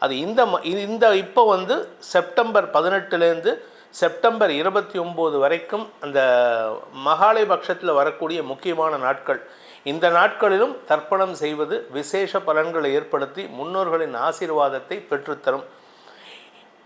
அது இந்த ம- இந்த இப்போ வந்து செப்டம்பர் பதினெட்டுலேருந்து செப்டம்பர் இருபத்தி ஒம்பது வரைக்கும் அந்த மகாலை பட்சத்தில் வரக்கூடிய முக்கியமான நாட்கள். இந்த நாட்களிலும் தர்ப்பணம் செய்வது விசேஷ பலன்களை ஏற்படுத்தி முன்னோர்களின் ஆசீர்வாதத்தை பெற்றுத்தரும்.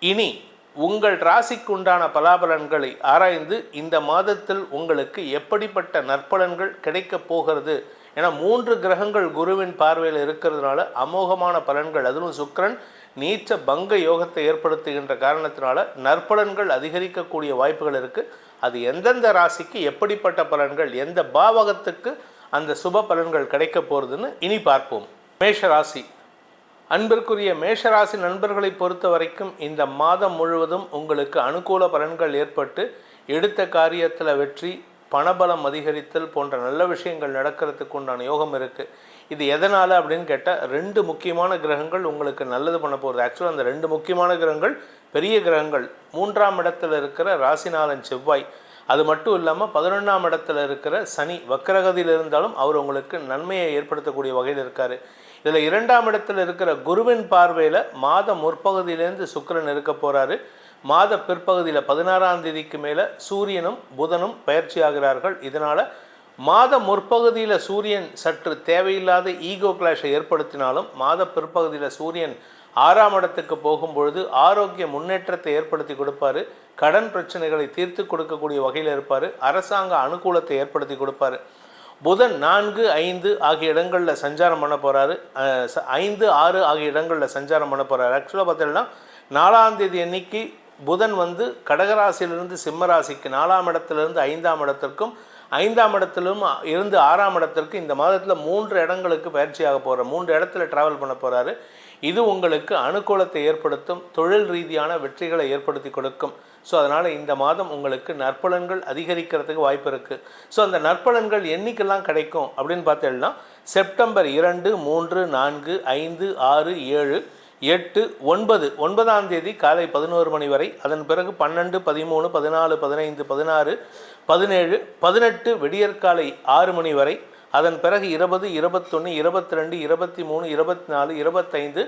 இனி உங்கள் ராசிக்குண்டான பலாபலன்களை ஆராய்ந்து இந்த மாதத்தில் உங்களுக்கு எப்படிப்பட்ட நற்பலன்கள் கிடைக்கப் போகிறது என மூன்று கிரகங்கள் குருவின் பார்வையில் இருக்கிறதுனால அமோகமான பலன்கள். அதுவும் சுக்கரன் நீச்ச பங்க யோகத்தை ஏற்படுத்துகின்ற காரணத்தினால நற்பலன்கள் அதிகரிக்கக்கூடிய வாய்ப்புகள் இருக்கு. அது எந்தெந்த ராசிக்கு எப்படிப்பட்ட பலன்கள் எந்த பாவகத்துக்கு அந்த சுப பலன்கள் கிடைக்க போகிறதுன்னு இனி பார்ப்போம். மேஷ ராசி. அன்பிற்குரிய மேஷராசி நண்பர்களை பொறுத்த வரைக்கும் இந்த மாதம் முழுவதும் உங்களுக்கு அனுகூல பலன்கள் ஏற்பட்டு எடுத்த காரியத்தில் வெற்றி பணபலம் அதிகரித்தல் போன்ற நல்ல விஷயங்கள் நடக்கிறதுக்கு உண்டான யோகம் இருக்குது இது எதனால் அப்படின்னு கேட்டால் ரெண்டு முக்கியமான கிரகங்கள் உங்களுக்கு நல்லது பண்ண போகிறது ஆக்சுவலாக அந்த ரெண்டு முக்கியமான கிரகங்கள் பெரிய கிரகங்கள். மூன்றாம் இடத்துல இருக்கிற ராசிநாதன் செவ்வாய். அது மட்டும் இல்லாமல் பதினொன்றாம் இடத்துல இருக்கிற சனி வக்கரகதியில் இருந்தாலும் அவர் உங்களுக்கு நன்மையை ஏற்படுத்தக்கூடிய வகையில் இருக்கார். இதில் இரண்டாம் இடத்துல இருக்கிற குருவின் பார்வையில் மாத முற்பகுதியிலேருந்து சுக்கரன் இருக்க போகிறாரு மாத பிற்பகுதியில் பதினாறாம் தேதிக்கு மேலே சூரியனும் புதனும் பயிற்சி ஆகிறார்கள். இதனால் மாத முற்பகுதியில் சூரியன் சற்று தேவையில்லாத ஈகோ கிளாஷை ஏற்படுத்தினாலும் மாத பிற்பகுதியில் சூரியன் ஆறாம் இடத்துக்கு போகும்பொழுது ஆரோக்கிய முன்னேற்றத்தை ஏற்படுத்தி கொடுப்பாரு. கடன் பிரச்சனைகளை தீர்த்து கொடுக்கக்கூடிய வகையில் இருப்பார். அரசாங்க அனுகூலத்தை ஏற்படுத்தி கொடுப்பாரு. புதன் நான்கு ஐந்து ஆகிய இடங்களில் சஞ்சாரம் பண்ண போகிறாரு ஐந்து ஆறு ஆகிய இடங்களில் சஞ்சாரம் பண்ண போகிறாரு ஆக்சுவலாக பார்த்தீங்கன்னா நாலாம் தேதி அன்னைக்கு புதன் வந்து கடகராசியிலிருந்து சிம்மராசிக்கு நாலாம் இடத்திலிருந்து ஐந்தாம் இடத்திற்கும் ஐந்தாம் இடத்திலும் இருந்து ஆறாம் இடத்திற்கு இந்த மாதத்தில் மூன்று இடங்களுக்கு பயிற்சியாக போகிற மூன்று இடத்துல ட்ராவல் பண்ண போகிறாரு இது உங்களுக்கு அனுகூலத்தை ஏற்படுத்தும் தொழில் ரீதியான வெற்றிகளை ஏற்படுத்தி கொடுக்கும். ஸோ அதனால் இந்த மாதம் உங்களுக்கு நற்பலன்கள் அதிகரிக்கிறதுக்கு வாய்ப்பு இருக்குது ஸோ அந்த நற்பலன்கள் என்றைக்கெல்லாம் கிடைக்கும் அப்படின்னு பார்த்தீங்கன்னா செப்டம்பர் இரண்டு மூன்று நான்கு ஐந்து ஆறு ஏழு எட்டு ஒன்பது. ஒன்பதாம் தேதி காலை பதினோரு மணி வரை. அதன் பிறகு பன்னெண்டு பதிமூணு பதினாலு பதினைந்து பதினாறு பதினேழு பதினெட்டு விடியற்காலை ஆறு மணி வரை. அதன் பிறகு இருபது இருபத்தொன்று இருபத்தி ரெண்டு இருபத்தி மூணு இருபத்தி நாலு இருபத்தைந்து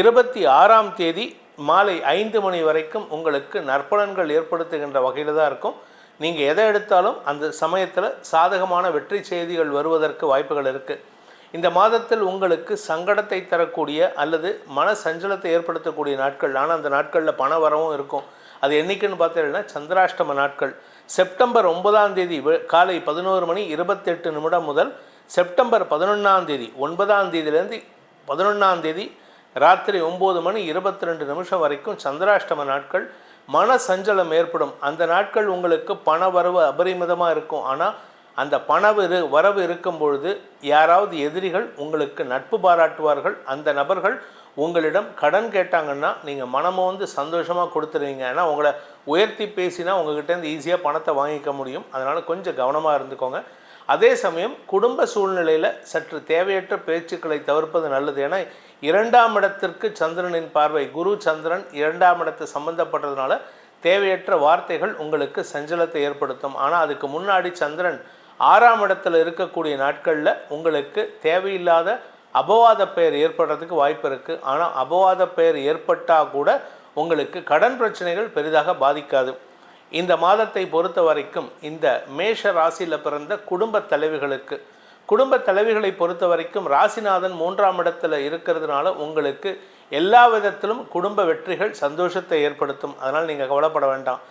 இருபத்தி ஆறாம் தேதி மாலை ஐந்து மணி வரைக்கும் உங்களுக்கு நற்பலன்கள் ஏற்படுத்துகின்ற வகையில் தான் இருக்கும். நீங்கள் எதை எடுத்தாலும் அந்த சமயத்தில் சாதகமான வெற்றி செய்திகள் வருவதற்கு வாய்ப்புகள் இருக்குது இந்த மாதத்தில் உங்களுக்கு சங்கடத்தை தரக்கூடிய அல்லது மன சஞ்சலத்தை ஏற்படுத்தக்கூடிய நாட்கள் ஆனால் அந்த நாட்களில் பண வரவும் இருக்கும். அது என்னைக்குன்னு பார்த்தீங்கன்னா சந்திராஷ்டம நாட்கள். செப்டம்பர் ஒன்பதாம் தேதி காலை பதினோரு மணி இருபத்தெட்டு நிமிடம் முதல் செப்டம்பர் பதினொன்றாம் தேதி ஒன்பதாம் தேதியிலேருந்து பதினொன்றாம் தேதி ராத்திரி ஒம்பது மணி இருபத்தி ரெண்டு நிமிஷம் வரைக்கும் சந்திராஷ்டம நாட்கள். மன சஞ்சலம் ஏற்படும். அந்த நாட்கள் உங்களுக்கு பண வரவு அபரிமிதமாக இருக்கும். ஆனால் அந்த பணவு இரு வரவு இருக்கும் பொழுது யாராவது எதிரிகள் உங்களுக்கு நட்பு பாராட்டுவார்கள். அந்த நபர்கள் உங்களிடம் கடன் கேட்டாங்கன்னா நீங்கள் மனமும் வந்து சந்தோஷமாக கொடுத்துருவீங்க. ஏன்னா உங்களை உயர்த்தி பேசினா உங்கள்கிட்டேருந்து ஈஸியாக பணத்தை வாங்கிக்க முடியும். அதனால் கொஞ்சம் கவனமாக இருந்துக்கோங்க. அதே சமயம் குடும்ப சூழ்நிலையில் சற்று தேவையற்ற பேச்சுக்களை தவிர்ப்பது நல்லது. ஏன்னா இரண்டாம் இடத்திற்கு சந்திரனின் பார்வை குரு சந்திரன் இரண்டாம் இடத்தை சம்பந்தப்பட்டதுனால தேவையற்ற வார்த்தைகள் உங்களுக்கு சஞ்சலத்தை ஏற்படுத்தும். ஆனால் அதுக்கு முன்னாடி சந்திரன் ஆறாம் இடத்துல இருக்கக்கூடிய நாட்களில் உங்களுக்கு தேவையில்லாத அபவாத பெயர் ஏற்படுறதுக்கு வாய்ப்பு இருக்குது ஆனால் அபவாத பெயர் ஏற்பட்டால் கூட உங்களுக்கு கடன் பிரச்சனைகள் பெரிதாக பாதிக்காது. இந்த மாதத்தை பொறுத்த வரைக்கும் இந்த மேஷ ராசியில் பிறந்த குடும்ப தலைவிகளுக்கு குடும்ப தலைவிகளை பொறுத்த வரைக்கும் ராசிநாதன் மூன்றாம் இடத்துல இருக்கிறதுனால உங்களுக்கு எல்லா விதத்திலும் குடும்ப வெற்றிகள் சந்தோஷத்தை ஏற்படுத்தும். அதனால் நீங்கள் கவலைப்பட வேண்டாம்.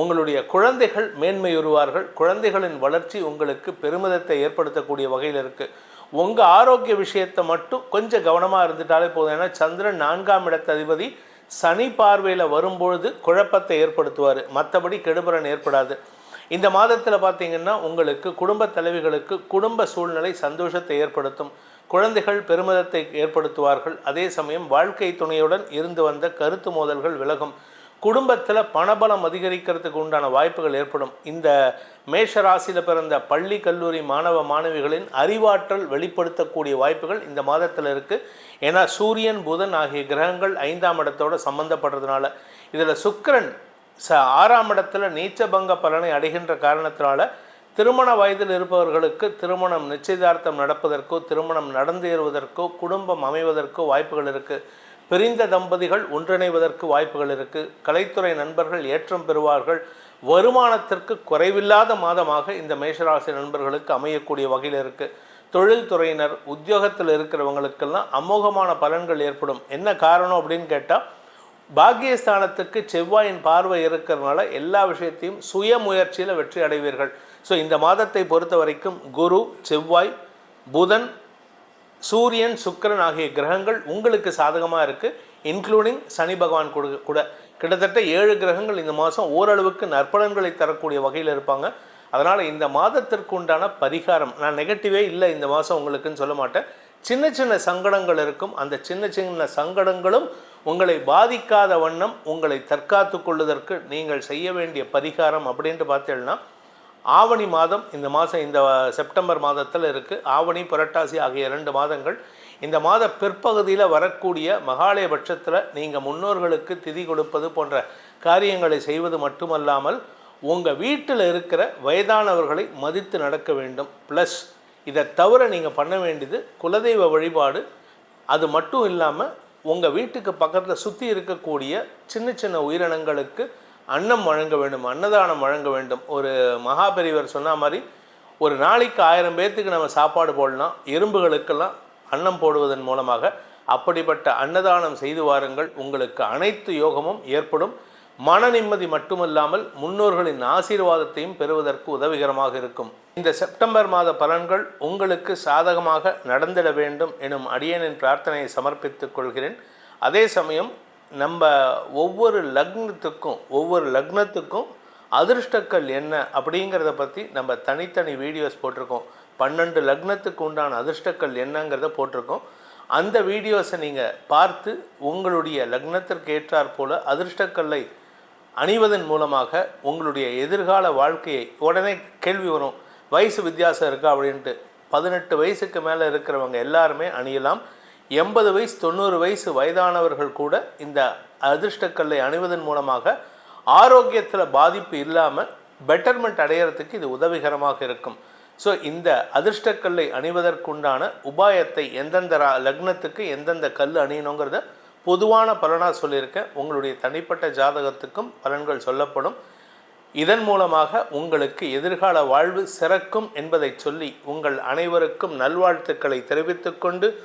உங்களுடைய குழந்தைகள் மேன்மையுறுவார்கள் குழந்தைகளின் வளர்ச்சி உங்களுக்கு பெருமிதத்தை ஏற்படுத்தக்கூடிய வகையில் இருக்குது உங்கள் ஆரோக்கிய விஷயத்தை மட்டும் கொஞ்சம் கவனமாக இருந்துட்டாலே போதும். ஏன்னா சந்திரன் நான்காம் இடத்த அதிபதி சனி பார்வையில் வரும்பொழுது குழப்பத்தை ஏற்படுத்துவார். மற்றபடி கெடுபலன் ஏற்படாது. இந்த மாதத்தில் பார்த்தீங்கன்னா உங்களுக்கு குடும்ப தலைவிகளுக்கு குடும்ப சூழ்நிலை சந்தோஷத்தை ஏற்படுத்தும். குழந்தைகள் பெருமிதத்தை ஏற்படுத்துவார்கள். அதே சமயம் வாழ்க்கை துணையுடன் இருந்து வந்த கருத்து மோதல்கள் விலகும். குடும்பத்தில் பணபலம் அதிகரிக்கிறதுக்கு உண்டான வாய்ப்புகள் ஏற்படும். இந்த மேஷ ராசியில் பிறந்த பள்ளி கல்லூரி மாணவ மாணவிகளின் அறிவாற்றல் வெளிப்படுத்தக்கூடிய வாய்ப்புகள் இந்த மாதத்தில் இருக்குது ஏன்னா சூரியன் புதன் ஆகிய கிரகங்கள் ஐந்தாம் இடத்தோட சம்மந்தப்படுறதுனால இதில் சுக்கரன் ச ஆறாம் இடத்துல நீச்சபங்க பலனை அடைகின்ற காரணத்தினால திருமண வயதில் இருப்பவர்களுக்கு திருமணம் நிச்சயதார்த்தம் நடப்பதற்கோ திருமணம் நடந்தேறுவதற்கோ குடும்பம் அமைவதற்கோ வாய்ப்புகள் இருக்குது பிரிந்த தம்பதிகள் ஒன்றிணைவதற்கு வாய்ப்புகள் இருக்குது கலைத்துறை நண்பர்கள் ஏற்றம் பெறுவார்கள். வருமானத்திற்கு குறைவில்லாத மாதமாக இந்த மேஷராசி நண்பர்களுக்கு அமையக்கூடிய வகையில் இருக்குது தொழில்துறையினர் உத்தியோகத்தில் இருக்கிறவங்களுக்கெல்லாம் அமோகமான பலன்கள் ஏற்படும். என்ன காரணம் அப்படின்னு கேட்டால் பாக்கியஸ்தானத்துக்கு செவ்வாயின் பார்வை இருக்கிறதுனால எல்லா விஷயத்தையும் சுய முயற்சியில் வெற்றி அடைவீர்கள். ஸோ இந்த மாதத்தை பொறுத்த வரைக்கும் குரு செவ்வாய் புதன் சூரியன் சுக்கிரன் ஆகிய கிரகங்கள் உங்களுக்கு சாதகமாக இருக்குது இன்க்ளூடிங் சனி பகவான் கூட கூட. கிட்டத்தட்ட ஏழு கிரகங்கள் இந்த மாதம் ஓரளவுக்கு நற்பலன்களை தரக்கூடிய வகையில் இருப்பாங்க. அதனால் இந்த மாதத்திற்கு உண்டான பரிகாரம் நான் நெகட்டிவே இல்லை இந்த மாதம் உங்களுக்குன்னு சொல்ல மாட்டேன். சின்ன சின்ன சங்கடங்கள் இருக்கும். அந்த சின்ன சின்ன சங்கடங்களும் உங்களை பாதிக்காத வண்ணம் உங்களை தற்காத்து கொள்வதற்கு நீங்கள் செய்ய வேண்டிய பரிகாரம் அப்படின்ட்டு பார்த்தீங்கன்னா ஆவணி மாதம் இந்த மாதம் இந்த செப்டம்பர் மாதத்தில் இருக்குது ஆவணி புரட்டாசி ஆகிய இரண்டு மாதங்கள். இந்த மாத பிற்பகுதியில் வரக்கூடிய மகாலயபட்சத்தில் நீங்கள் முன்னோர்களுக்கு திதி கொடுப்பது போன்ற காரியங்களை செய்வது மட்டுமல்லாமல் உங்கள் வீட்டில் இருக்கிற வயதானவர்களை மதித்து நடக்க வேண்டும். ப்ளஸ் இதை தவிர நீங்கள் பண்ண வேண்டியது குலதெய்வ வழிபாடு. அது மட்டும் இல்லாமல் உங்கள் வீட்டுக்கு பக்கத்தில் சுற்றி இருக்கக்கூடிய சின்ன சின்ன உயிரினங்களுக்கு அன்னம் வழங்க வேண்டும் அன்னதானம் வழங்க வேண்டும். ஒரு மகாபெரிவர் சொன்ன மாதிரி ஒரு நாளைக்கு ஆயிரம் பேர்த்துக்கு நம்ம சாப்பாடு போடலாம் எறும்புகளுக்கெல்லாம் அன்னம் போடுவதன் மூலமாக அப்படிப்பட்ட அன்னதானம் செய்து வாருங்கள். உங்களுக்கு அனைத்து யோகமும் ஏற்படும். மன நிம்மதி மட்டுமல்லாமல் முன்னோர்களின் ஆசீர்வாதத்தையும் பெறுவதற்கு உதவிகரமாக இருக்கும். இந்த செப்டம்பர் மாத பலன்கள் உங்களுக்கு சாதகமாக நடந்திட வேண்டும் எனும் அடியனின் பிரார்த்தனையை சமர்ப்பித்துக் கொள்கிறேன். அதே சமயம் நம்ம ஒவ்வொரு லக்னத்துக்கும் ஒவ்வொரு லக்னத்துக்கும் அதிர்ஷ்டக்கள் என்ன அப்படிங்கிறத பற்றி நம்ம தனித்தனி வீடியோஸ் போட்டிருக்கோம். பன்னெண்டு லக்னத்துக்கு உண்டான அதிர்ஷ்டக்கள் என்னங்கிறத போட்டிருக்கோம். அந்த வீடியோஸை நீங்கள் பார்த்து உங்களுடைய லக்னத்திற்கு ஏற்றாற் போல அதிர்ஷ்டக்கல்லை அணிவதன் மூலமாக உங்களுடைய எதிர்கால வாழ்க்கையை உடனே கேள்வி வரும். வயசு வித்தியாசம் இருக்கா அப்படின்ட்டு பதினெட்டு வயசுக்கு மேலே இருக்கிறவங்க எல்லாருமே அணியலாம். எண்பது வயசு தொண்ணூறு வயசு வயதானவர்கள் கூட இந்த அதிர்ஷ்டக்கல்லை அணிவதன் மூலமாக ஆரோக்கியத்தில் பாதிப்பு இல்லாமல் பெட்டர்மெண்ட் அடையிறதுக்கு இது உதவிகரமாக இருக்கும். ஸோ இந்த அதிர்ஷ்டக்கல்லை அணிவதற்குண்டான உபாயத்தை எந்தெந்த ரா- லக்னத்துக்கு எந்தெந்த கல் அணியணுங்கிறத பொதுவான பலனாக சொல்லியிருக்கேன். உங்களுடைய தனிப்பட்ட ஜாதகத்துக்கும் பலன்கள் சொல்லப்படும். இதன் மூலமாக உங்களுக்கு எதிர்கால வாழ்வு சிறக்கும் என்பதை சொல்லி உங்கள் அனைவருக்கும் நல்வாழ்த்துக்களை தெரிவித்துக்கொண்டு